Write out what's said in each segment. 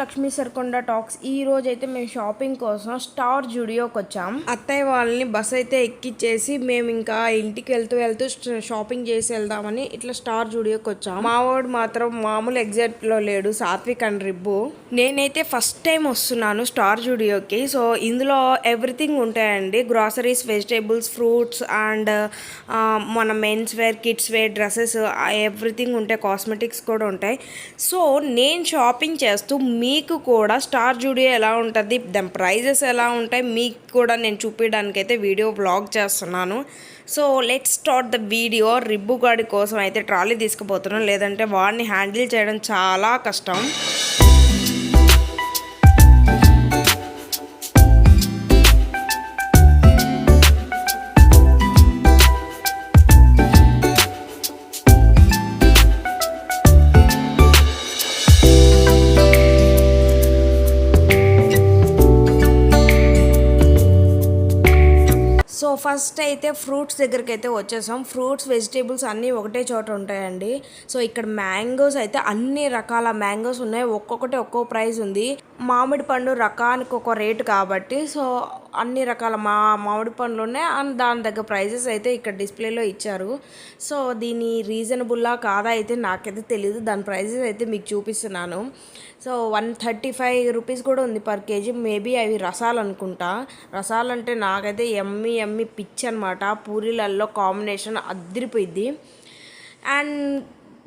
Lakshmi Sarkonda talks ఈ రోజు అయితే మేము షాపింగ్ కోసం స్టార్ జుడియోకి వచ్చాం. అత్తయ్య వాళ్ళని బస్ అయితే ఎక్కిచ్చేసి మేము ఇంకా ఇంటికి వెళ్తూ వెళ్తూ షాపింగ్ చేసి వెళ్దామని ఇట్లా స్టార్ జుడియోకి వచ్చాం. మావాడు మాత్రం మామూలు ఎగ్జాక్ట్లో లేడు సాత్విక్ అండ్ రిబ్బు. నేనైతే ఫస్ట్ టైం వస్తున్నాను స్టార్ జుడియోకి. సో ఇందులో ఎవ్రీథింగ్ ఉంటాయండి. గ్రాసరీస్ వెజిటేబుల్స్ ఫ్రూట్స్ అండ్ మన men's wear kids wear dresses everything ఉంటాయి కాస్మెటిక్స్ కూడా ఉంటాయి. సో నేను షాపింగ్ చేస్తూ మీకు కూడా స్టార్ జూడియో ఎలా ఉంటుంది దాని ప్రైజెస్ ఎలా ఉంటాయి మీకు కూడా నేను చూపించడానికి అయితే వీడియో బ్లాగ్ చేస్తున్నాను. So let start the video Ribbu గాడి కోసం అయితే ట్రాలీ తీసుకుపోతున్నాను లేదంటే వాడిని హ్యాండిల్ చేయడం చాలా కష్టం. ఫస్ట్ అయితే ఫ్రూట్స్ దగ్గరికి అయితే వచ్చేసాం. ఫ్రూట్స్ వెజిటేబుల్స్ అన్నీ ఒకటే చోట ఉంటాయండి. సో ఇక్కడ మ్యాంగోస్ అయితే అన్ని రకాల మ్యాంగోస్ ఉన్నాయి. ఒక్కొక్కటి ఒక్కో ప్రైస్ ఉంది. మామిడి పండు రకానికి ఒక రేటు కాబట్టి సో అన్ని రకాల మా మామిడి పండ్లు ఉన్నాయి అండ్ దాని దగ్గర ప్రైజెస్ అయితే ఇక్కడ డిస్ప్లేలో ఇచ్చారు. సో దీని రీజనబుల్లా కాదా అయితే నాకైతే తెలియదు దాని ప్రైజెస్ అయితే మీకు చూపిస్తున్నాను. So one thirty five rupees కూడా ఉంది పర్ కేజీ. మేబీ అవి రసాలు అనుకుంటా. రసాలు అంటే నాకైతే ఎమ్మి ఎమ్మి పిచ్ అనమాట పూరీలల్లో కాంబినేషన్ అదిరిపోయింది అండ్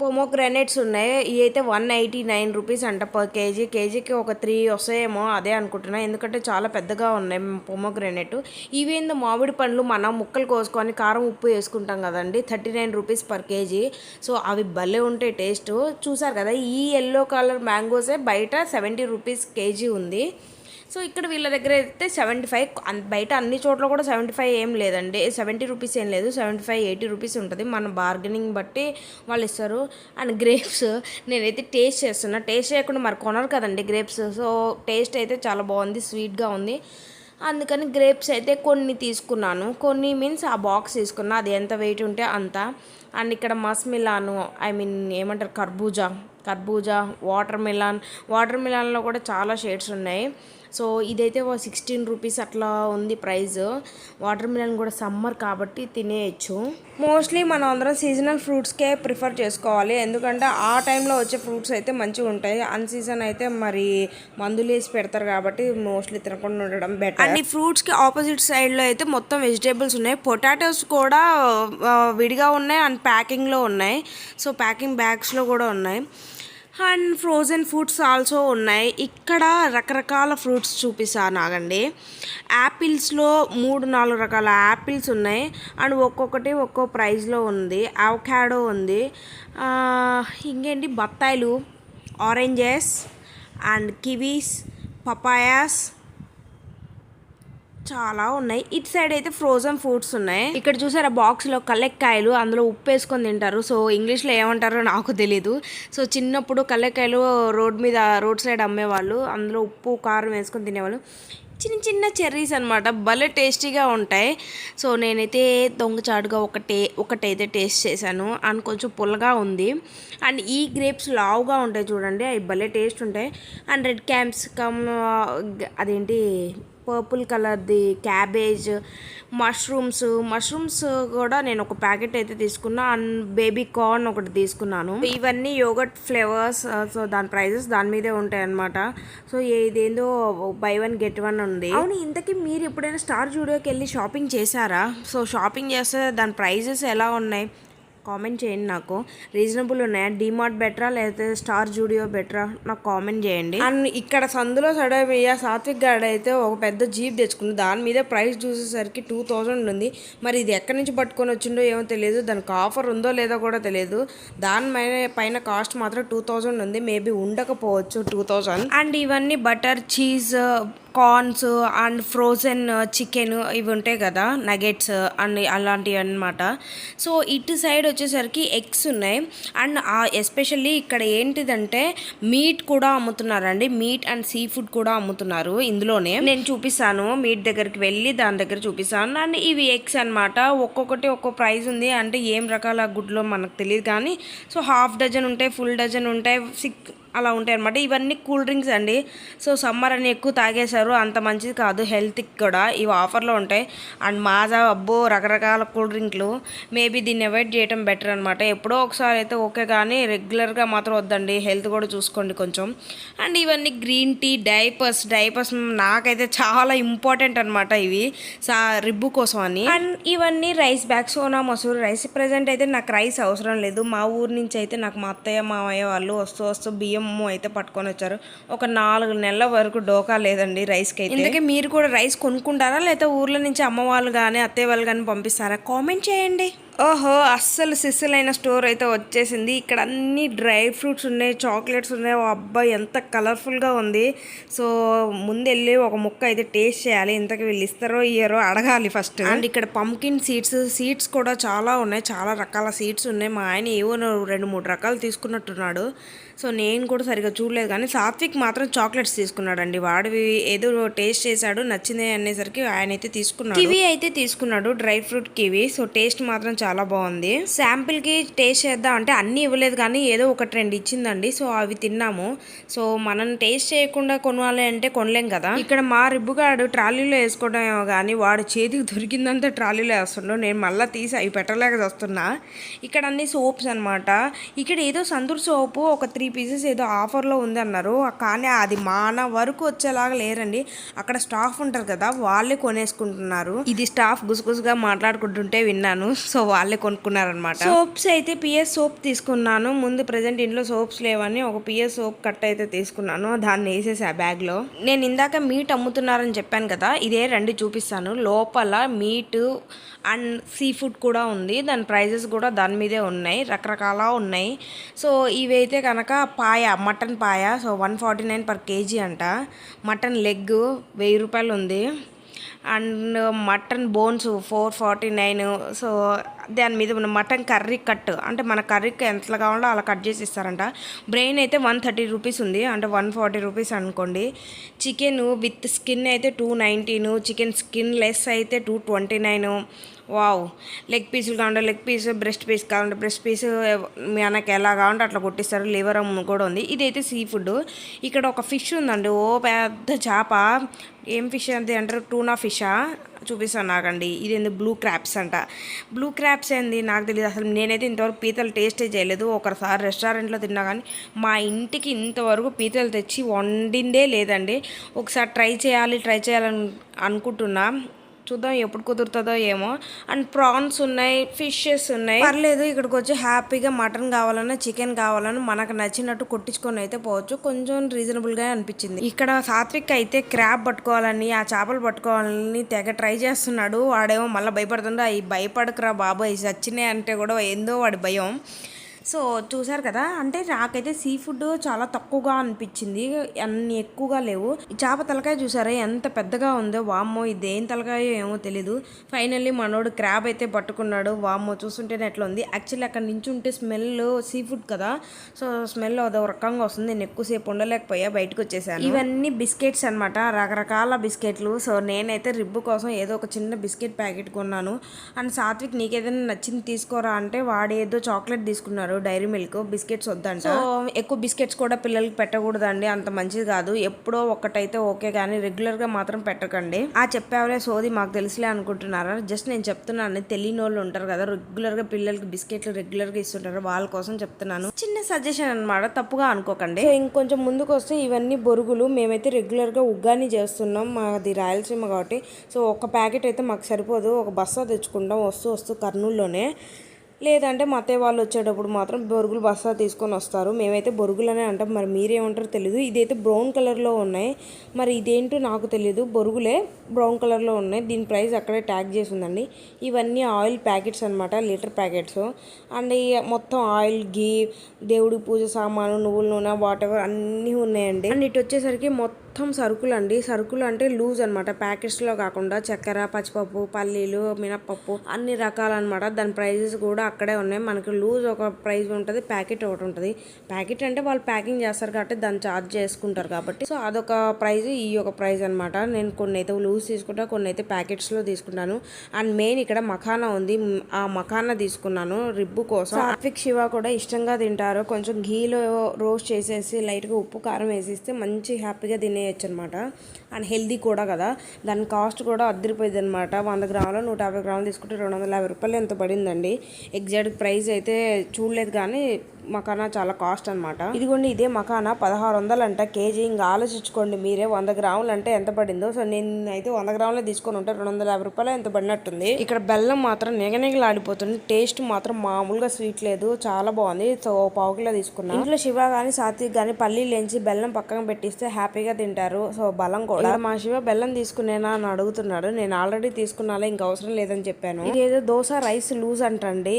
పొమోగ్రానేట్స్ ఉన్నాయి. ఇవి అయితే వన్ ఎయిటీ నైన్ రూపీస్ అంట పర్ కేజీ. కేజీకి ఒక త్రీ వస్తాయేమో అదే అనుకుంటున్నా. ఎందుకంటే చాలా పెద్దగా ఉన్నాయి పొమోగ్రానైట్ ఇవేందో మామిడి పండ్లు మనం ముక్కలు కోసుకొని కారం ఉప్పు వేసుకుంటాం కదండి. Thirty nine rupees per kg. So అవి భలే ఉంటాయి టేస్ట్. చూసారు కదా ఈ ఎల్లో కలర్ మ్యాంగోసే బయట సెవెంటీ రూపీస్ కేజీ ఉంది. సో ఇక్కడ వీళ్ళ దగ్గర అయితే సెవెంటీ ఫైవ్ బయట అన్ని చోట్ల కూడా సెవెంటీ ఫైవ్ ఏం లేదండి. సెవెంటీ రూపీస్ ఏం లేదు. సెవెంటీ ఫైవ్ ఎయిటీ రూపీస్ ఉంటుంది. మన బార్గెనింగ్ బట్టి వాళ్ళు ఇస్తారు. అండ్ గ్రేప్స్ నేనైతే టేస్ట్ చేస్తున్నా. టేస్ట్ చేయకుండా మరి కొనరు కదండి గ్రేప్స్. సో టేస్ట్ అయితే చాలా బాగుంది. స్వీట్గా ఉంది. అందుకని గ్రేప్స్ అయితే కొన్ని తీసుకున్నాను. కొన్ని మీన్స్ ఆ బాక్స్ తీసుకున్నా. అది ఎంత వెయిట్ ఉంటే అంత. అండ్ ఇక్కడ మస్మిలాను ఐ మీన్ ఏమంటారు కర్బూజా. కర్బూజా వాటర్ మిలాన్ వాటర్ మిలాన్లో కూడా చాలా షేడ్స్ ఉన్నాయి. సో ఇదైతే సిక్స్టీన్ రూపీస్ అట్లా ఉంది ప్రైస్. వాటర్ మిలన్ కూడా సమ్మర్ కాబట్టి తినేయచ్చు. మోస్ట్లీ మనం అందరం సీజనల్ ఫ్రూట్స్కే ప్రిఫర్ చేసుకోవాలి. ఎందుకంటే ఆ టైంలో వచ్చే ఫ్రూట్స్ అయితే మంచిగా ఉంటాయి. అన్ సీజన్ అయితే మరి మందులు వేసి పెడతారు కాబట్టి మోస్ట్లీ తినకుండా ఉండడం బెటర్ అండ్ ఈ ఫ్రూట్స్కి ఆపోజిట్ సైడ్లో అయితే మొత్తం వెజిటేబుల్స్ ఉన్నాయి. పొటాటోస్ కూడా విడిగా ఉన్నాయి. అండ్ ప్యాకింగ్లో ఉన్నాయి. సో ప్యాకింగ్ బ్యాగ్స్లో కూడా ఉన్నాయి. అండ్ ఫ్రోజన్ ఫ్రూట్స్ ఆల్సో ఉన్నాయి. ఇక్కడ రకరకాల ఫ్రూట్స్ చూపిస్తాను ఆగండి యాపిల్స్లో మూడు నాలుగు రకాల యాపిల్స్ ఉన్నాయి. అండ్ ఒక్కొక్కటి ఒక్కో ప్రైస్లో ఉంది. అవకాడో ఉంది. ఇంకేంటి? బత్తాయిలు ఆరెంజెస్ అండ్ కివీస్ పపాయాస్ చాలా ఉన్నాయి. ఇటు సైడ్ అయితే ఫ్రోజన్ ఫ్రూట్స్ ఉన్నాయి. ఇక్కడ చూసారా బాక్స్లో కల్లెక్కాయలు అందులో ఉప్పు వేసుకొని తింటారు. సో ఇంగ్లీష్లో ఏమంటారో నాకు తెలీదు. సో చిన్నప్పుడు కల్లెక్కాయలు రోడ్ మీద రోడ్ సైడ్ అమ్మేవాళ్ళు. అందులో ఉప్పు కారం వేసుకొని తినేవాళ్ళు. చిన్న చిన్న చెర్రీస్ అనమాట భలే టేస్టీగా ఉంటాయి. సో నేనైతే దొంగచాటుగా ఒకటే ఒకటైతే టేస్ట్ చేశాను. అండ్ కొంచెం పుల్లగా ఉంది. అండ్ ఈ గ్రేప్స్ లావుగా ఉంటాయి చూడండి. అవి భలే టేస్ట్ ఉంటాయి. అండ్ రెడ్ క్యాంప్స్ కమ్ అదేంటి పర్పుల్ కలర్ది క్యాబేజ్ మష్రూమ్స్ మష్రూమ్స్ కూడా నేను ఒక ప్యాకెట్ అయితే తీసుకున్నా. అండ్ బేబీ కార్న్ ఒకటి తీసుకున్నాను. ఇవన్నీ యోగట్ ఫ్లేవర్స్ సో దాని ప్రైజెస్ దాని మీదే ఉంటాయి అనమాట సో ఇదేందో బై వన్ గెట్ వన్ ఉంది. అవును ఇంతకీ మీరు ఎప్పుడైనా స్టార్ జూడియోకి వెళ్ళి షాపింగ్ చేశారా? సో షాపింగ్ చేస్తే దాని ప్రైజెస్ ఎలా ఉన్నాయి? కామెంట్ చేయండి నాకు. రీజనబుల్ ఉన్నాయా? డిమార్ట్ బెటరా? లేకపోతే స్టార్ జూడియో బెటరా? నాకు కామెంట్ చేయండి. అండ్ ఇక్కడ సందులో సడమియా సాత్విక్ గార్డ్ అయితే ఒక పెద్ద జీప్ తెచ్చుకుంది. దాని మీద ప్రైస్ చూసేసరికి టూ థౌజండ్ ఉంది. మరి ఇది ఎక్కడి నుంచి పట్టుకొని వచ్చిండో ఏమో తెలియదు. దానికి ఆఫర్ ఉందో లేదో కూడా తెలియదు. దాని పైన పైన కాస్ట్ మాత్రం టూ థౌజండ్ ఉంది. మేబీ ఉండకపోవచ్చు టూ థౌజండ్. అండ్ ఇవన్నీ butter cheese corns and frozen uh, chicken ఇవి ఉంటాయి కదా నగెట్స్ అండ్ అలాంటివి అన్నమాట. సో ఇటు సైడ్ వచ్చేసరికి ఎగ్స్ ఉన్నాయి. అండ్ ఎస్పెషల్లీ ఇక్కడ ఏంటిదంటే మీట్ కూడా అమ్ముతున్నారండి. మీట్ అండ్ సీ ఫుడ్ కూడా అమ్ముతున్నారు ఇందులోనే. నేను చూపిస్తాను మీట్ దగ్గరికి వెళ్ళి దాని దగ్గర చూపిస్తాను. అండ్ ఇవి ఎగ్స్ అన్నమాట. ఒక్కొక్కటి ఒక్కో ప్రైస్ ఉంది. అంటే ఏం రకాల గుడ్లో మనకు తెలియదు కానీ సో హాఫ్ డజన్ ఉంటాయి ఫుల్ డజన్ ఉంటాయి. సిక్ అలా ఉంటాయి అనమాట ఇవన్నీ కూల్ డ్రింక్స్ అండి. సో సమ్మర్ అని ఎక్కువ తాగేశారు. అంత మంచిది కాదు. హెల్త్కి కూడా. ఇవి ఆఫర్లో ఉంటాయి. అండ్ మాజా అబ్బో రకరకాల కూల్ డ్రింక్లు. మేబీ దీన్ని అవాయిడ్ చేయడం బెటర్ అనమాట ఎప్పుడో ఒకసారి అయితే ఓకే కానీ రెగ్యులర్గా మాత్రం వద్దండి. హెల్త్ కూడా చూసుకోండి కొంచెం. అండ్ ఇవన్నీ గ్రీన్ టీ డైపర్స్. డైపర్స్ నాకైతే చాలా ఇంపార్టెంట్ అనమాట ఇవి. సా రిబ్బు కోసం అని. అండ్ ఇవన్నీ rice bag Sona Masoori rice. Present అయితే నాకు రైస్ అవసరం లేదు. మా ఊరు నుంచి అయితే నాకు మా అత్తయ్య మామయ్య వాళ్ళు వస్తూ వస్తూ బియ్యం అయితే పట్టుకొని వచ్చారు. ఒక నాలుగు నెలల వరకు డోకా లేదండి రైస్కి అయితే. ఇందుకే మీరు కూడా రైస్ కొనుక్కుంటారా? లేకపోతే ఊర్లో నుంచి అమ్మ వాళ్ళు కానీ అత్తయ్య వాళ్ళు కానీ పంపిస్తారా? కామెంట్ చేయండి. ఓహో అస్సలు సిస్సలైన స్టోర్ అయితే వచ్చేసింది. ఇక్కడ అన్ని డ్రై ఫ్రూట్స్ ఉన్నాయి చాక్లెట్స్ ఉన్నాయి. ఓ అబ్బాయి ఎంత కలర్ఫుల్గా ఉంది. సో ముందు వెళ్ళి ఒక ముక్క అయితే టేస్ట్ చేయాలి. ఇంతకు వీళ్ళు ఇస్తారో ఇయ్యారో అడగాలి ఫస్ట్. అండ్ ఇక్కడ పంకిన్ సీడ్స్ సీడ్స్ కూడా చాలా ఉన్నాయి. చాలా రకాల సీడ్స్ ఉన్నాయి. మా ఆయన ఏవో రెండు మూడు రకాలు తీసుకున్నట్టున్నాడు. సో నేను కూడా సరిగా చూడలేదు. కానీ సాత్విక్ మాత్రం చాక్లెట్స్ తీసుకున్నాడండి. వాడివి ఏదో టేస్ట్ చేశాడు నచ్చింది అనేసరికి ఆయన అయితే తీసుకున్నాడు. కివీ అయితే తీసుకున్నాడు dry fruit kiwi. So taste మాత్రం చాలా బాగుంది. శాంపిల్కి టేస్ట్ చేద్దాం అంటే అన్ని ఇవ్వలేదు కానీ ఏదో ఒకటి రెండు ఇచ్చిందండి. సో అవి తిన్నాము. సో మనం టేస్ట్ చేయకుండా కొనాలి అంటే కొనలేం కదా. ఇక్కడ మా రిబ్బుగాడు ట్రాలీలో వేసుకోవడం కానీ వాడు చేతికి దొరికిందంతా ట్రాలీలో వేస్తుండో. నేను మళ్ళీ తీసి అవి పెట్టలేక వస్తున్నా ఇక్కడ అన్ని సోప్స్ అన్నమాట. ఇక్కడ ఏదో సంతూర్ సోపు ఒక త్రీ పీసెస్ ఏదో ఆఫర్లో ఉంది అన్నారు. కానీ అది మాన వరకు వచ్చేలాగా లేరండి. అక్కడ స్టాఫ్ ఉంటారు కదా వాళ్ళే కొనేసుకుంటున్నారు. ఇది స్టాఫ్ గుసగుసగా మాట్లాడుకుంటుంటే విన్నాను. సో వాళ్ళే కొనుక్కున్నారనమాట సోప్స్ అయితే పిఎస్ సోప్ తీసుకున్నాను. ముందు ప్రజెంట్ ఇంట్లో సోప్స్ లేవని ఒక పిఎస్ సోప్ కట్ అయితే తీసుకున్నాను. దాన్ని వేసేసి ఆ బ్యాగ్లో. నేను ఇందాక మీట్ అమ్ముతున్నారని చెప్పాను కదా ఇదే రెండు చూపిస్తాను. లోపల మీట్ అండ్ సీ ఫుడ్ కూడా ఉంది. దాని ప్రైజెస్ కూడా దాని మీదే ఉన్నాయి. రకరకాల ఉన్నాయి. సో ఇవైతే కనుక paya mutton paya. So one forty nine per kg అంట. మటన్ లెగ్ వెయ్యి రూపాయలు ఉంది. And mutton bones four forty nine. So దాని మీద ఉన్న మటన్ కర్రీ కట్. అంటే మన కర్రీకి ఎంత కావాలో అలా కట్ చేసి ఇస్తారంట. బ్రెయిన్ అయితే వన్ థర్టీ రూపీస్ ఉంది. అంటే వన్ ఫార్టీ రూపీస్ అనుకోండి. చికెన్ విత్ స్కిన్ అయితే టూ నైంటీను చికెన్ స్కిన్ లెస్ అయితే two twenty nine. Wow. Leg పీసులు కావాలంటే లెగ్ పీస్ బ్రెస్ట్ పీస్ కావాలంటే బ్రెస్ట్ పీస్ మనకి ఎలా కావాలంటే అట్లా కొట్టిస్తారు. లివర్ కూడా ఉంది. ఇదైతే సీ ఫుడ్ ఇక్కడ ఒక ఫిష్ ఉందండి. ఓ పెద్ద చేప. ఏం ఫిష్ అంతే అంటారు? Tuna fish. చూపిస్తాను నాకండి. ఇది ఏంది? బ్లూ క్రాప్స్ అంట. బ్లూ క్రాప్స్ ఏంది? నాకు తెలియదు అసలు నేనైతే ఇంతవరకు పీతలు టేస్టే చేయలేదు. ఒకసారి రెస్టారెంట్లో తిన్నా కానీ మా ఇంటికి ఇంతవరకు పీతలు తెచ్చి వండిందే లేదండి. ఒకసారి ట్రై చేయాలి ట్రై చేయాలని అనుకుంటున్నా. చూద్దాం ఎప్పుడు కుదురుతుందో ఏమో. అండ్ ప్రాన్స్ ఉన్నాయి ఫిషెస్ ఉన్నాయి. పర్లేదు ఇక్కడికి వచ్చి హ్యాపీగా మటన్ కావాలన్నా చికెన్ కావాలన్నా మనకు నచ్చినట్టు కొట్టించుకొని అయితే పోవచ్చు. కొంచెం రీజనబుల్గా అనిపించింది. ఇక్కడ సాత్విక్ అయితే క్రాబ్ పట్టుకోవాలని ఆ చేపలు పట్టుకోవాలని తెగ ట్రై చేస్తున్నాడు. వాడేమో మళ్ళీ భయపడుతుండే అవి భయపడకురా బాబాయ్ చచ్చినాయి అంటే కూడా ఏందో వాడి భయం. సో చూసారు కదా అంటే నాకైతే సీ ఫుడ్ చాలా తక్కువగా అనిపించింది అన్ని ఎక్కువగా లేవు. ఈ చేప తలకాయ చూసారా ఎంత పెద్దగా ఉందో వామ్మో ఇది తలకాయో ఏమో తెలీదు. ఫైనల్లీ మనోడు క్రాబ్ అయితే పట్టుకున్నాడు వామ్మో చూస్తుంటేనే ఎట్లా ఉంది. యాక్చువల్లీ అక్కడ నుంచి ఉంటే స్మెల్ సీ ఫుడ్ కదా సో స్మెల్ అదో రకంగా వస్తుంది. నేను ఎక్కువసేపు ఉండలేకపోయా బయటకు వచ్చేసాను. ఇవన్నీ బిస్కెట్స్ అనమాట రకరకాల బిస్కెట్లు. సో నేనైతే రిబ్బు కోసం ఏదో ఒక చిన్న బిస్కెట్ ప్యాకెట్ కొన్నాను. అండ్ సాత్విక్ నీకేదైనా నచ్చింది తీసుకోరా అంటే వాడు ఏదో చాక్లెట్ తీసుకున్నారు. డైరీ మిల్క్ బిస్కెట్స్ వద్దంట. సో ఎక్కువ బిస్కెట్స్ కూడా పిల్లలకి పెట్టకూడదండి. అంత మంచిది కాదు. ఎప్పుడో ఒక్కటైతే ఓకే కానీ రెగ్యులర్గా మాత్రం పెట్టకండి. ఆ చెప్పేవరే సోది మాకు తెలుసులే అనుకుంటున్నారా? జస్ట్ నేను చెప్తున్నాను. తెలియని వాళ్ళు ఉంటారు కదా రెగ్యులర్గా పిల్లలకి బిస్కెట్లు రెగ్యులర్గా ఇస్తుంటారు. వాళ్ళ కోసం చెప్తున్నాను. చిన్న సజెషన్ అనమాట తప్పుగా అనుకోకండి. ఇంకొంచెం ముందుకు వస్తే ఇవన్నీ బొరుగులు. మేమైతే రెగ్యులర్గా ఉగ్గాని చేస్తున్నాం. మాది రాయలసీమ కాబట్టి. సో ఒక ప్యాకెట్ అయితే మాకు సరిపోదు. ఒక బస్తా తెచ్చుకుంటాం. వస్తూ వస్తూ కర్నూలులోనే. లేదంటే మా అత్తయ్య వాళ్ళు వచ్చేటప్పుడు మాత్రం బొరుగులు బస్తా తీసుకొని వస్తారు. మేమైతే బొరుగులనే అంటాం. మరి మీరేమంటారో తెలియదు ఇదైతే బ్రౌన్ కలర్లో ఉన్నాయి. మరి ఇదేంటో నాకు తెలియదు బొరుగులే బ్రౌన్ కలర్లో ఉన్నాయి. దీని ప్రైస్ అక్కడే ట్యాగ్ చేసి ఉందండి. ఇవన్నీ ఆయిల్ ప్యాకెట్స్ అనమాట లీటర్ ప్యాకెట్స్. అండ్ మొత్తం ఆయిల్ గీ దేవుడి పూజ సామాను నువ్వుల నూనె వాట్ ఎవర్ అన్నీ ఉన్నాయండి. అండ్ ఇటు వచ్చేసరికి మొత్తం మొత్తం సరుకులు అండి సరుకులు అంటే లూజ్ అనమాట ప్యాకెట్స్లో కాకుండా చక్కెర పచ్చిపప్పు పల్లీలు మినప్పప్పు అన్ని రకాలన్నమాట. దాని ప్రైజెస్ కూడా అక్కడే ఉన్నాయి. మనకి లూజ్ ఒక ప్రైస్ ఉంటుంది ప్యాకెట్ ఒకటి ఉంటుంది. ప్యాకెట్ అంటే వాళ్ళు ప్యాకింగ్ చేస్తారు కాబట్టి దాన్ని చార్జ్ చేసుకుంటారు కాబట్టి. సో అదొక ప్రైస్ ఈ ఒక ప్రైస్ అనమాట నేను కొన్ని అయితే లూజ్ తీసుకుంటా కొన్ని అయితే ప్యాకెట్స్లో తీసుకుంటాను. అండ్ మెయిన్ ఇక్కడ మఖానా ఉంది. ఆ మఖానా తీసుకున్నాను రిబ్బు కోసం. సాత్విక్ శివ కూడా ఇష్టంగా తింటారు. కొంచెం ఘీలో రోస్ట్ చేసేసి లైట్గా ఉప్పు కారం వేసిస్తే మంచి హ్యాపీగా తినేయచ్చు అనమాట అండ్ హెల్దీ కూడా కదా. దాని కాస్ట్ కూడా అద్దరిపోయింది అనమాట వంద గ్రాములు నూట యాభై గ్రాములు తీసుకుంటే రెండు వందల యాభై రూపాయలు ఎంత పడిందండి. ఎగ్జాక్ట్ ప్రైస్ అయితే చూడలేదు కానీ మకానా చాలా కాస్ట్ అనమాట. ఇదిగోండి ఇదే మకానా పదహారు వందలు అంట కేజీ. ఇంకా ఆలోచించుకోండి మీరే. వంద గ్రాములు అంటే ఎంత పడిందో. సో నేను అయితే వంద గ్రాములు తీసుకొని ఉంటే రెండు వందల యాభై రూపాయలు ఎంత పడినట్టుంది. ఇక్కడ బెల్లం మాత్రం నిగనిగలాడిపోతుంది. టేస్ట్ మాత్రం మామూలుగా స్వీట్ లేదు. చాలా బాగుంది. సో ఓ పావు కిలో తీసుకున్నాను ఇంట్లో శివ కానీ సాత్విక్ కానీ పల్లీలు ఎంచి బెల్లం పక్కన పెట్టిస్తే హ్యాపీగా తింటారు. సో బలం కూడా. మా శివ బెల్లం తీసుకునేనా అని అడుగుతున్నాడు. నేను ఆల్రెడీ తీసుకున్నాలే ఇంకా అవసరం లేదని చెప్పాను. ఇదేదో దోశ రైస్ లూజ్ అంటండి.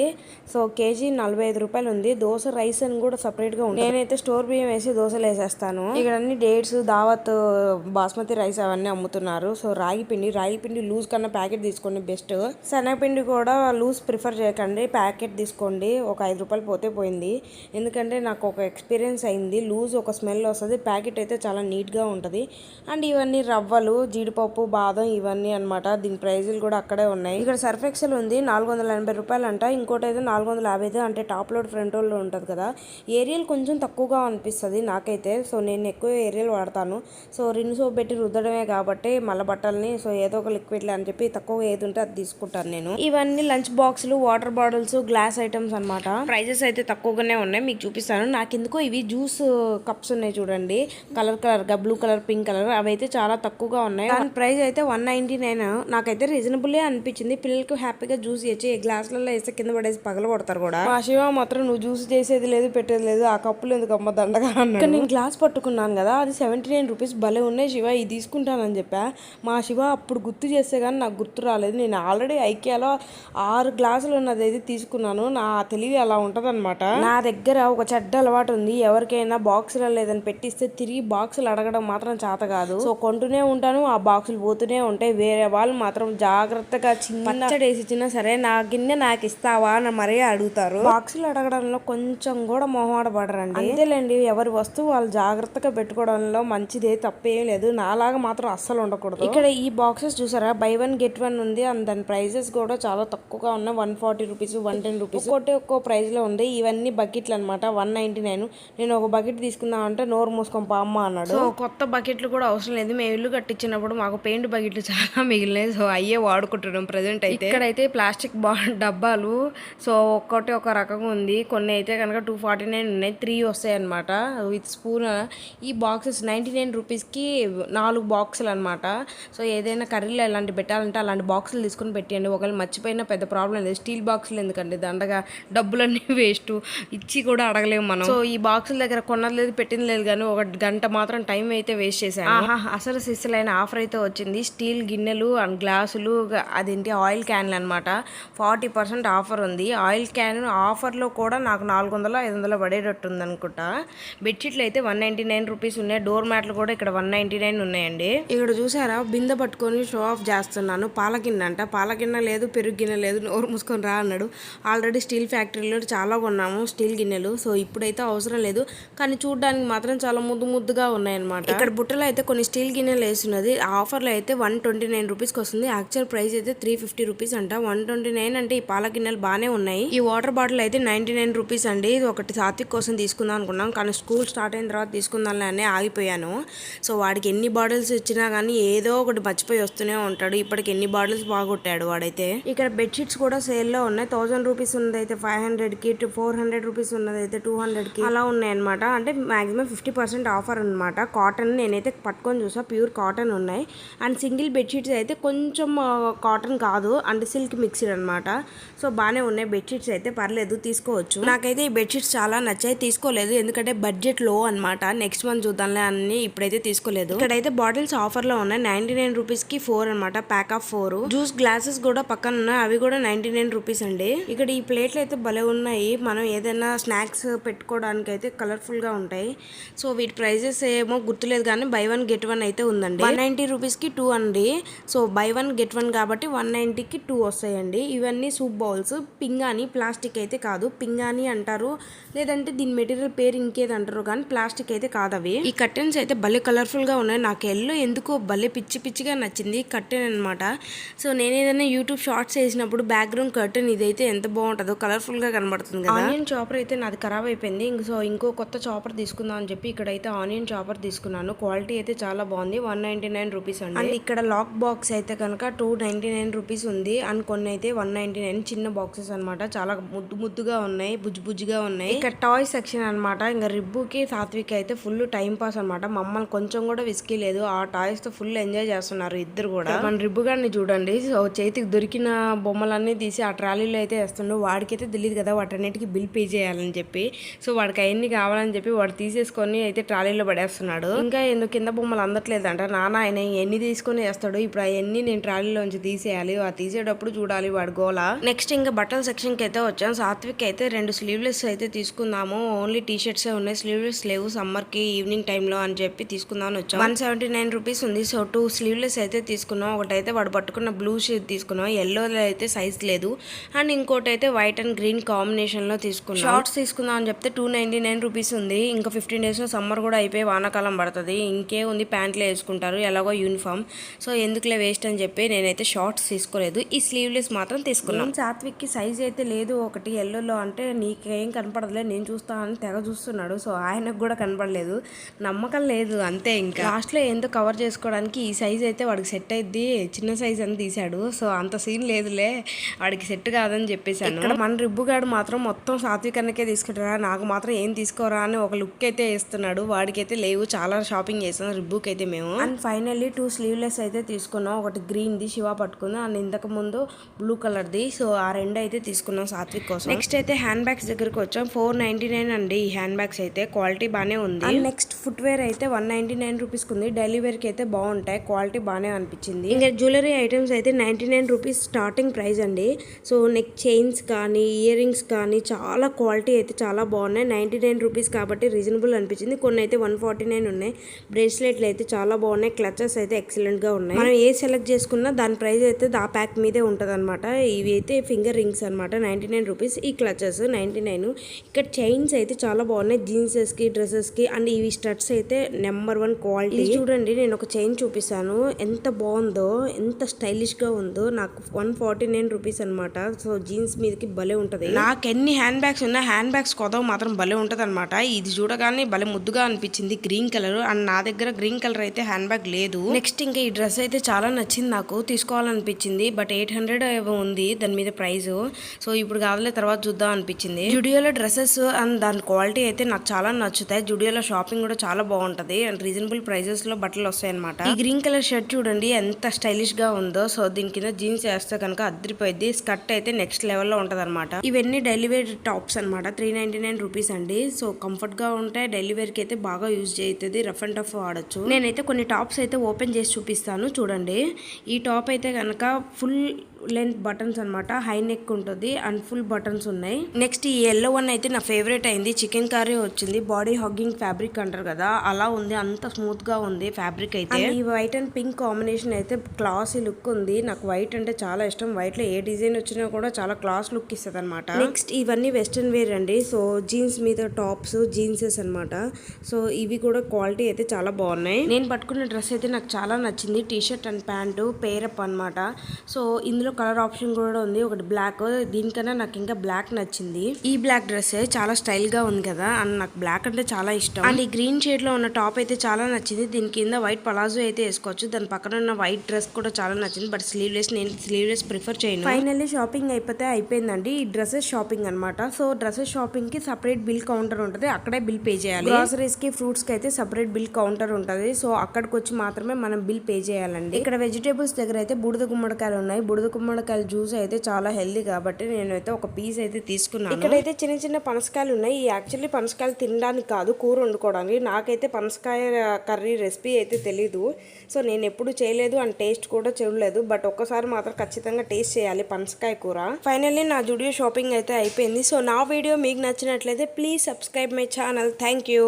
సో కేజీ నలభై ఐదు రూపాయలు ఉంది. దోశ రైస్ అని కూడా సపరేట్గా ఉంది నేనైతే స్టోర్ బియ్యం వేసి దోశలు వేసేస్తాను. ఇక్కడ అన్ని డేట్స్ దావత్ బాస్మతి రైస్ అవన్నీ అమ్ముతున్నారు. సో రాగి పిండి రాగి పిండి లూజ్ కన్నా ప్యాకెట్ తీసుకోండి బెస్ట్ శనగపిండి కూడా లూజ్ ప్రిఫర్ చేయకండి. ప్యాకెట్ తీసుకోండి. ఒక ఐదు రూపాయలు పోతే పోయింది. ఎందుకంటే నాకు ఒక ఎక్స్పీరియన్స్ అయింది. లూజ్ ఒక స్మెల్ వస్తుంది. ప్యాకెట్ అయితే చాలా నీట్గా ఉంటుంది. అండ్ ఇవన్నీ రవ్వలు జీడిపప్పు బాదం ఇవన్నీ అన్నమాట. దీని ప్రైజులు కూడా అక్కడే ఉన్నాయి. ఇక్కడ సర్ఫ్ ఎక్సెల్ ఉంది నాలుగు వందల ఎనభై రూపాయలు అంట ఇంకోటి అయితే నాలుగు వందల యాభై ఐదు అంటే టాప్ లోడ్ ఫ్రంట్ లోడ్ ఉంటుంది కదా. ఏరియల్ కొంచెం తక్కువగా అనిపిస్తుంది నాకైతే. సో నేను ఎక్కువ ఏరియల్ వాడతాను. సో రిన్ సోప్ పెట్టి రుద్దడమే కాబట్టి మళ్ళీ బట్టల్ని సో ఏదో ఒక లిక్విడ్ అని చెప్పి తక్కువ ఏది ఉంటే అది తీసుకుంటాను నేను. ఇవన్నీ లంచ్ బాక్సులు వాటర్ బాటిల్స్ గ్లాస్ ఐటమ్స్ అన్నమాట. ప్రైజెస్ అయితే తక్కువగానే ఉన్నాయి మీకు చూపిస్తాను. నాకు ఎందుకో ఇవి జ్యూస్ కప్స్ ఉన్నాయి చూడండి. కలర్ కలర్గా బ్లూ కలర్ పింక్ కలర్ అవి అయితే చాలా తక్కువగా ఉన్నాయి. దాని ప్రైస్ అయితే వన్ నైన్టీ నైన్. నాకైతే రీజనబుల్ అనిపించింది. పిల్లలకు హ్యాపీగా జ్యూస్ ఇచ్చి గ్లాసులలో వేస్తే కింద పడేసి పగల కొడతారు కూడా. మా శివ మాత్రం నువ్వు జ్యూస్ చేసేది లేదు పెట్టేది లేదు ఆ కప్పులు ఎందుకు అమ్మ దండగా అన్నాడు. నేను గ్లాస్ పట్టుకున్నాను కదా అది సెవెంటీ నైన్ రూపీస్ భలే ఉన్నాయి శివ ఇది తీసుకుంటానని చెప్పా. మా శివ అప్పుడు గుర్తు చేస్తే కానీ నాకు గుర్తు రాలేదు. నేను ఆల్రెడీ ఐకియాలో ఆరు గ్లాసులు ఉన్నది అయితే తీసుకున్నాను. నా తెలివి అలా ఉంటదన్నమాట. నా దగ్గర ఒక చెడ్డ అలవాటు ఉంది. ఎవరికైనా బాక్సులు లేదని పెట్టిస్తే తిరిగి బాక్సులు అడగడం మాత్రం చేత కాదు. సో కొంటూనే ఉంటాను ఆ బాక్సులు పోతూనే ఉంటాయి. వేరే వాళ్ళు మాత్రం జాగ్రత్తగా చిన్న వేసి ఇచ్చినా సరే నా గిన్నె నాకు ఇస్తావా? అని మరీ అడుగుతారు. బాక్సులు అడగడంలో కొంచెం కూడా మొహమాట పడరండి అంతేలేండి ఎవరి వస్తువు వాళ్ళు జాగ్రత్తగా పెట్టుకోవడంలో మంచిదే తప్పేం లేదు. నాలాగా మాత్రం అస్సలు ఉండకూడదు. ఇక్కడ ఈ బాక్సెస్ చూసారా? బై వన్ గెట్ వన్ ఉంది. అండ్ దాని ప్రైజెస్ కూడా చాలా తక్కువగా ఉన్నాయి. One forty rupees one ten rupees ఒక్కొక్కటి ఒక్కో ప్రైస్లో ఉంది. ఇవన్నీ బకెట్లు అనమాట వన్ నైన్టీ నైన్ నేను ఒక బకెట్ తీసుకుందాం అంటే నోరు మూసుకొని పా అమ్మ అన్నాడు కొత్త బకెట్లు కూడా అవసరం లేదు. మేము ఇల్లు కట్టించినప్పుడు మాకు పెయింట్ బకెట్లు చాలా మిగిలినాయి. సో అయ్యే వాడుకుంటున్నాం ప్రజెంట్ అయితే. ఇక్కడైతే ప్లాస్టిక్ బా డబ్బాలు. సో ఒక్కటి ఒక రకంగా ఉంది. కొన్ని అయితే కనుక టూ ఫార్టీ నైన్ ఉన్నాయి. త్రీ వస్తాయి అనమాట విత్ స్పూన్ ఈ బాక్సెస్ నైంటీ నైన్ రూపీస్కి నాలుగు బాక్సులు అనమాట సో ఏదైనా కర్రీలో ఇలాంటి పెట్టాలంటే అలాంటి బాక్సులు తీసుకుని పెట్టండి ఒకవేళ మర్చిపోయినా పెద్ద ప్రాబ్లం లేదు. స్టీల్ బాక్సులు ఎందుకండి? దండగా డబ్బులన్నీ వేస్ట్. ఇచ్చి కూడా అడగలేము మనం. సో ఈ బాక్సుల దగ్గర కొన్నది లేదు పెట్టింది లేదు. కానీ ఒక గంట మాత్రం టైం అయితే వేస్ట్ చేశాను. అసలు సిస్సులైన ఆఫర్ అయితే వచ్చింది. స్టీల్ గిన్నెలు అండ్ గ్లాసులు అదేంటి ఆయిల్ క్యాన్లు అనమాట ఫార్టీ పర్సెంట్ ఆఫర్ ఉంది. ఆయిల్ క్యాన్ ఆఫర్లో కూడా నాకు నాలుగు వందల ఐదు వందలు పడేటట్టు ఉంది అనుకుంటా బెడ్షీట్లు అయితే వన్ నైంటీ నైన్ రూపీస్ ఉన్నాయి. డోర్ మ్యాట్లు కూడా ఇక్కడ వన్ నైంటీ నైన్ ఉన్నాయండి. ఇక్కడ చూసారా? బిందె పట్టుకొని షో ఆఫ్ చేస్తున్నాను. పాల గిన్నె అంట. పాల గిన్నె లేదు పెరుగు గిన్నె లేదు నోరు మూసుకొని రా అన్నాడు. ఆల్రెడీ స్టీల్ ఫ్యాక్టరీలో చాలా కొన్నాము స్టీల్ గిన్నెలు. సో ఇప్పుడైతే అవసరం లేదు. కానీ చూడడానికి మాత్రం చాలా ముద్దు ముద్దుగా ఉన్నాయన్నమాట. ఇక్కడ బుట్టలో అయితే కొన్ని స్టీల్ గిన్నెలు వేస్తున్నది. ఆఫర్లో అయితే వన్ ట్వంటీ నైన్ రూపీస్కి వస్తుంది. యాక్చువల్ ప్రైస్ అయితే త్రీ ఫిఫ్టీ రూపీస్ అంట. వన్ ట్వంటీ నైన్ అంటే ఈ పాల గిన్నెలు బాగానే ఉన్నాయి. ఈ వాటర్ బాటిల్ అయితే నైన్టీ నైన్ రూపీస్ అండి. ఇది ఒకటి సాత్విక్ కోసం తీసుకుందాం అనుకున్నాం. కానీ స్కూల్ స్టార్ట్ అయిన తర్వాత తీసుకుందాం ఆగిపోయాను. సో వాడికి ఎన్ని బాటిల్స్ ఇచ్చినా కానీ ఏదో ఒకటి మర్చిపోయి వస్తూనే ఉంటాడు. ఇప్పటికి ఎన్ని బాటిల్స్ బాగొట్టాడు వాడైతే. ఇక్కడ బెడ్షీట్స్ కూడా సేల్లో ఉన్నాయి. థౌసండ్ రూపీస్ ఉన్నది అయితే ఫైవ్ హండ్రెడ్కి ఫోర్ హండ్రెడ్ రూపీస్ ఉన్నది అయితే టూ హండ్రెడ్కి అలా ఉన్నాయి అనమాట అంటే మాక్సిమం ఫిఫ్టీ పర్సెంట్ ఆఫర్ అనమాట కాటన్ నేనైతే పట్టుకొని చూసా. ప్యూర్ కాటన్ ఉన్నాయి. అండ్ సింగిల్ బెడ్షీట్స్ అయితే కొంచెం కాటన్ కాదు. అండ్ సిల్క్ మిక్స్డ్ అనమాట సో బాగానే ఉన్నాయి. బెడ్షీట్స్ అయితే పర్లేదు తీసుకోవచ్చు. నాకైతే ఈ బెడ్షీట్స్ చాలా నచ్చాయి. తీసుకోలేదు. ఎందుకంటే బడ్జెట్లో అనమాట నెక్స్ట్ మంత్ చూద్దాంలే అని ఇప్పుడైతే తీసుకోలేదు. ఇక్కడైతే బాటిల్స్ ఆఫర్లో ఉన్నాయి. నైన్టీ నైన్ రూపీస్కి ఫోర్ అనమాట pack of four. Juice glasses కూడా పక్కన ఉన్నాయి. అవి కూడా నైన్టీ నైన్ రూపీస్ అండి. ఇక్కడ ఈ ప్లేట్లు అయితే భలే ఉన్నాయి. మనం ఏదైనా స్నాక్స్ పెట్టుకోవడానికి అయితే కలర్ఫుల్గా ఉంటాయి. సో వీటి ప్రైజెస్ ఏమో గుర్తులేదు కానీ బై వన్ గెట్ వన్ అయితే ఉందండి. వన్ నైంటీ రూపీస్కి టూ అండి. So buy one get one కాబట్టి వన్ నైంటీకి టూ వస్తాయండి. ఇవన్నీ సూప్ బౌల్స్ పింగాని ప్లాస్టిక్ అయితే కాదు. పింగాని అంటారు. లేదంటే దీని మెటీరియల్ పేరు ఇంకేది అంటారు కానీ ప్లాస్టిక్ అయితే కాదు అవి ఈ కర్టెన్స్ అయితే భలే కలర్ఫుల్గా ఉన్నాయి. నాకు ఎల్లో ఎందుకో భలే పిచ్చి పిచ్చిగా నచ్చింది కర్టెన్ అనమాట సో నేను ఏదైనా యూట్యూబ్ షార్ట్స్ వేసినప్పుడు బ్యాక్గ్రౌండ్ కర్టెన్ ఇదైతే ఎంత బాగుంటుందో కలర్ఫుల్గా కనబడుతుంది కదా. ఆనియన్ చాపర్ అయితే నాది ఖరాబ్ అయిపోయింది. ఇంక సో ఇంకో కొత్త చాపర్ తీసుకుందాం అని చెప్పి ఇక్కడైతే ఆనియన్ చాపర్ తీసుకున్నాను. క్వాలిటీ అయితే చాలా బాగుంది. వన్ నైన్టీ నైన్ రూపీస్ అండి. అండ్ ఇక్కడ లాక్ బాక్స్ అయితే కనుక టూ నైన్టీ నైన్ రూపీస్ ఉంది. అండ్ కొన్ని అయితే వన్ నైన్టీ నైన్ చిన్న బాక్సెస్ అన్నమాట. చాలా ముద్దు ముద్దుగా ఉన్నాయి బుజ్జు బుజ్జుగా ఉన్నాయి. ఇక్కడ టాయ్ సెక్షన్ అన్నమాట. ఇంకా రిబ్బుకి సాత్విక్ అయితే ఫుల్ టైం పాస్ అనమాట మమ్మల్ని కొంచెం కూడా విసికి లేదు. ఆ టాయ్స్తో ఫుల్ ఎంజాయ్ చేస్తున్నారు ఇద్దరు కూడా. మన రిబ్బు గారిని చూడండి. సో చేతికి దొరికిన బొమ్మలన్నీ తీసి ఆ ట్రాలీలో అయితే వేస్తుండు. వాడికైతే తెలియదు కదా వాటన్నిటికి బిల్ పే చేయాలని చెప్పి. సో వాడికి అవన్నీ కావాలని చెప్పి వాడు తీసేసుకొని అయితే ట్రాలీలో పడేస్తున్నాడు. ఇంకా ఎందుకు కింద బొమ్మలు అందట్లేదంట. నాన్న ఆయన ఎన్ని తీసుకొని వేస్తాడు ఇప్పుడు అవన్నీ నేను ట్రాలీలోంచి తీసేయాలి. ఆ తీసేటప్పుడు చూడాలి వాడు గోల. నెక్స్ట్ ఇంకా బట్టల సెక్షన్కి అయితే వచ్చాం. సాత్విక్ అయితే రెండు స్లీవ్లెస్ అయితే తీసుకుందాము. ఓన్లీ టీ షర్ట్స్ ఉన్నాయి. స్లీవ్లెస్ లేవు. సమ్మర్కి ఈవినింగ్ టైంలో అని చెప్పి తీసుకుందామని వచ్చాం. వన్ సెవెంటీ నైన్ రూపీస్ ఉంది. సో టూ స్లీవ్లెస్ అయితే తీసుకున్నాం. ఒకటైతే వాడు పట్టుకున్న బ్లూ షర్ట్ తీసుకున్నాం. ఎల్లోలో అయితే సైజ్ లేదు. అండ్ ఇంకోటి అయితే వైట్ అండ్ గ్రీన్ కాంబినేషన్లో తీసుకున్నాం. షార్ట్స్ తీసుకుందాం అని చెప్తే టూ నైన్టీ నైన్ రూపీస్ ఉంది. ఇంకా ఫిఫ్టీన్ డేస్లో సమ్మర్ కూడా అయిపోయి వానాకాలం పడుతుంది. ఇంకే ఉంది ప్యాంట్లు వేసుకుంటారు ఎలాగో యూనిఫామ్. సో ఎందుకులే వేస్ట్ అని చెప్పి నేనైతే షార్ట్స్ తీసుకోలేదు. ఈ స్లీవ్లెస్ మాత్రం తీసుకున్నాం. సాత్విక్కి సైజ్ అయితే లేదు ఒకటి ఎల్లోలో అంటే నీకేం కనపడదులే నేను చూస్తా అని తెగ చూస్తున్నాడు. సో ఆయనకు కూడా కనపడలేదు. నమ్మకం లేదు అంతే ఇంకా. లాస్ట్లో ఏందో కవర్ చేసుకోవడానికి ఈ సైజ్ అయితే వాడికి సెట్ అయింది చిన్న సైజ్ అని తీశాడు. సో అంత సీన్ లేదులే వాడికి సెట్ కాదని చెప్పేసాను ఇక్కడ మన రిబ్బుగాడు మాత్రం మొత్తం సాత్విక్ అన్నకే తీసుకుంటారా నాకు మాత్రం ఏం తీసుకోరా అని ఒక లుక్ అయితే వేస్తున్నాడు. వాడికైతే లేవు చాలా షాపింగ్ చేసాం రిబ్బుకి అయితే మేము. అండ్ ఫైనల్లీ టూ స్లీవ్లెస్ అయితే తీసుకున్నాం. ఒకటి గ్రీన్ ది శివ పట్టుకుందాం. అండ్ ఇంతకు ముందు బ్లూ కలర్ ది సో ఆ రెండు అయితే తీసుకున్నాం సాత్విక్ కోసం. నెక్స్ట్ అయితే హ్యాండ్ బ్యాగ్స్ దగ్గరకు వచ్చాం. ఫోర్ నైన్టీ నైన్ అండి ఈ హ్యాండ్ బ్యాగ్స్ అయితే. క్వాలిటీ బాగానే ఉంది. అండ్ నెక్స్ట్ ఫుట్ వేర్ అయితే వన్ నైన్టీ నైన్ రూపీస్ ఉంది డైలీ వేర్కి అయితే బాగుంటాయి. క్వాలిటీ బాగానే అనిపించింది. ఇంకా జ్యువెలరీ ఐటమ్స్ అయితే ninety nine rupees starting price అండి. సో నెక్ చైన్స్ కానీ ఇయర్ రింగ్స్ కానీ చాలా క్వాలిటీ అయితే చాలా బాగున్నాయి. నైన్టీ నైన్ రూపీస్ కాబట్టి రీజనబుల్ అనిపించింది. కొన్ని అయితే వన్ ఫార్టీ నైన్ ఉన్నాయి. బ్రేస్లెట్లు అయితే చాలా బాగున్నాయి. క్లచెస్ అయితే ఎక్సలెంట్గా ఉన్నాయి. మనం ఏ సెలెక్ట్ చేసుకున్నా దాని ప్రైస్ అయితే ఆ ప్యాక్ మీదే ఉంటుంది అనమాట ఇవి అయితే ఫింగర్ రింగ్స్ అనమాట నైన్టీ నైన్ రూపీస్. ఈ క్లచెస్ నైంటీ నైన్. ఇక్కడ చైన్స్ అయితే చాలా బాగున్నాయి. జీన్సెస్కి డ్రెస్సెస్కి అండ్ ఇవి స్టడ్స్ అయితే నెంబర్ వన్ క్వాలిటీ. చూడండి నేను ఒక చైన్ చూపిస్తాను. ఎంత బాగుందో ఎంత స్టైలిష్గా ఉందో నాకు వన్ ఫార్టీ నైన్ రూపీస్ అనమాట సో జీన్స్ మీదకి భలే ఉంటది. నాకు ఎన్ని హ్యాండ్ బ్యాగ్స్ ఉన్నా హ్యాండ్ బ్యాగ్స్ కొదవ మాత్రం భలే ఉంటుంది అనమాట ఇది చూడగానే భలే ముద్దుగా అనిపించింది. గ్రీన్ కలర్ అండ్ నా దగ్గర గ్రీన్ కలర్ అయితే హ్యాండ్ బ్యాగ్ లేదు. నెక్స్ట్ ఇంకా ఈ డ్రెస్ అయితే చాలా నచ్చింది నాకు. తీసుకోవాలనిపించింది బట్ ఎయిట్ హండ్రెడ్ ఏవో ఉంది దాని మీద ప్రైస్ సో ఇప్పుడు కావాలే తర్వాత చూద్దాం అనిపించింది. జుడియోలో డ్రెస్సెస్ అండ్ దాని క్వాలిటీ అయితే నాకు చాలా నచ్చుతాయి. జుడియోలో షాపింగ్ కూడా చాలా బాగుంటది. అండ్ రీజనబుల్ ప్రైజెస్లో బట్టలు వస్తాయి అనమాట ఈ గ్రీన్ కలర్ షర్ట్ చూడండి ఎంత స్టైలిష్గా ఉందో. సో దీని కింద జీన్స్ వేస్తే కనుక అద్దరిపోయింది స్కర్ట్ అయితే నెక్స్ట్ లెవెల్లో ఉంటది అనమాట ఇవన్నీ డైలీ వేర్ టాప్స్ అనమాట త్రీ నైన్టీ నైన్ రూపీస్ అండి. సో కంఫర్ట్గా ఉంటాయి. డైలీ వేర్కి అయితే బాగా యూజ్ అవుతుంది. రఫ్ డిఫరెంట్ ఆఫ్ వాడచ్చు. నేనైతే కొన్ని టాప్స్ అయితే ఓపెన్ చేసి చూపిస్తాను. చూడండి. ఈ టాప్ అయితే కనుక ఫుల్ లెంత్ బటన్స్ అన్నమాట. హై నెక్ ఉంటుంది అండ్ ఫుల్ బటన్స్ ఉన్నాయి. నెక్స్ట్ ఈ ఎల్లో వన్ అయితే నా ఫేవరెట్ అయింది. చికెన్ కర్రీ వచ్చింది. బాడీ హగ్గింగ్ ఫ్యాబ్రిక్ అంటారు కదా అలా ఉంది. అంత స్మూత్గా ఉంది ఫ్యాబ్రిక్ అయితే. ఈ వైట్ అండ్ పింక్ కాంబినేషన్ అయితే క్లాసీ లుక్ ఉంది. నాకు వైట్ అంటే చాలా ఇష్టం. వైట్లో ఏ డిజైన్ వచ్చినా కూడా చాలా క్లాస్ లుక్ ఇస్తుంది అనమాట నెక్స్ట్ ఇవన్నీ వెస్ట్రన్ వేర్ అండి. సో జీన్స్ మీద టాప్స్ జీన్సెస్ అన్నమాట. సో ఇవి కూడా క్వాలిటీ అయితే చాలా బాగున్నాయి. నేను పట్టుకున్న డ్రెస్ అయితే నాకు చాలా నచ్చింది. T shirt and pant pair up అన్నమాట. సో ఇందులో కలర్ ఆప్షన్ కూడా ఉంది. ఒకటి బ్లాక్. దీనికన్నా నాకు ఇంకా బ్లాక్ నచ్చింది. ఈ బ్లాక్ డ్రెస్ చాలా స్టైల్గా ఉంది కదా. అండ్ నాకు బ్లాక్ అంటే చాలా ఇష్టం. అండ్ ఈ గ్రీన్ షేడ్లో ఉన్న టాప్ అయితే చాలా నచ్చింది. దీని కింద వైట్ పలాజో అయితే వేసుకోవచ్చు. దాని పక్కన ఉన్న వైట్ డ్రెస్ కూడా చాలా నచ్చింది. బట్ స్లీవ్లెస్ నేను స్లీవ్లెస్ ప్రిఫర్ చేయను. ఫైనల్లీ షాపింగ్ అయిపోతే అయిపోయిందండి. ఈ డ్రెస్సెస్ షాపింగ్ అన్నమాట. సో డ్రెస్సెస్ షాపింగ్కి సపరేట్ బిల్ కౌంటర్ ఉంటుంది. అక్కడే బిల్ పే చేయాలి. గ్రాసరీస్కి ఫ్రూట్స్కి అయితే సపరేట్ బిల్ కౌంటర్ ఉంటుంది. సో అక్కడికి వచ్చి మాత్రమే మనం బిల్ పే చేయాలండి. ఇక్కడ వెజిటేబుల్స్ దగ్గర అయితే బుడద గుమ్మడికాయలు ఉన్నాయి. బుడద గుమ్మడికాయల జ్యూస్ అయితే చాలా హెల్దీ కాబట్టి నేనైతే ఒక పీస్ అయితే తీసుకున్నాను. ఇక్కడైతే చిన్న చిన్న పనసకాయలు ఉన్నాయి. ఈ యాక్చువల్లీ పనసకాయలు తినడానికి కాదు కూర వండుకోవడానికి. నాకైతే పనసకాయ కర్రీ రెసిపీ అయితే తెలీదు. సో నేను ఎప్పుడు చేయలేదు అండ్ టేస్ట్ కూడా చూడలేదు. బట్ ఒక్కసారి మాత్రం ఖచ్చితంగా టేస్ట్ చేయాలి పనసకాయ కూర. ఫైనల్లీ నా జుడియో షాపింగ్ అయితే అయిపోయింది. సో నా వీడియో మీకు నచ్చినట్లయితే please subscribe my channel. Thank you.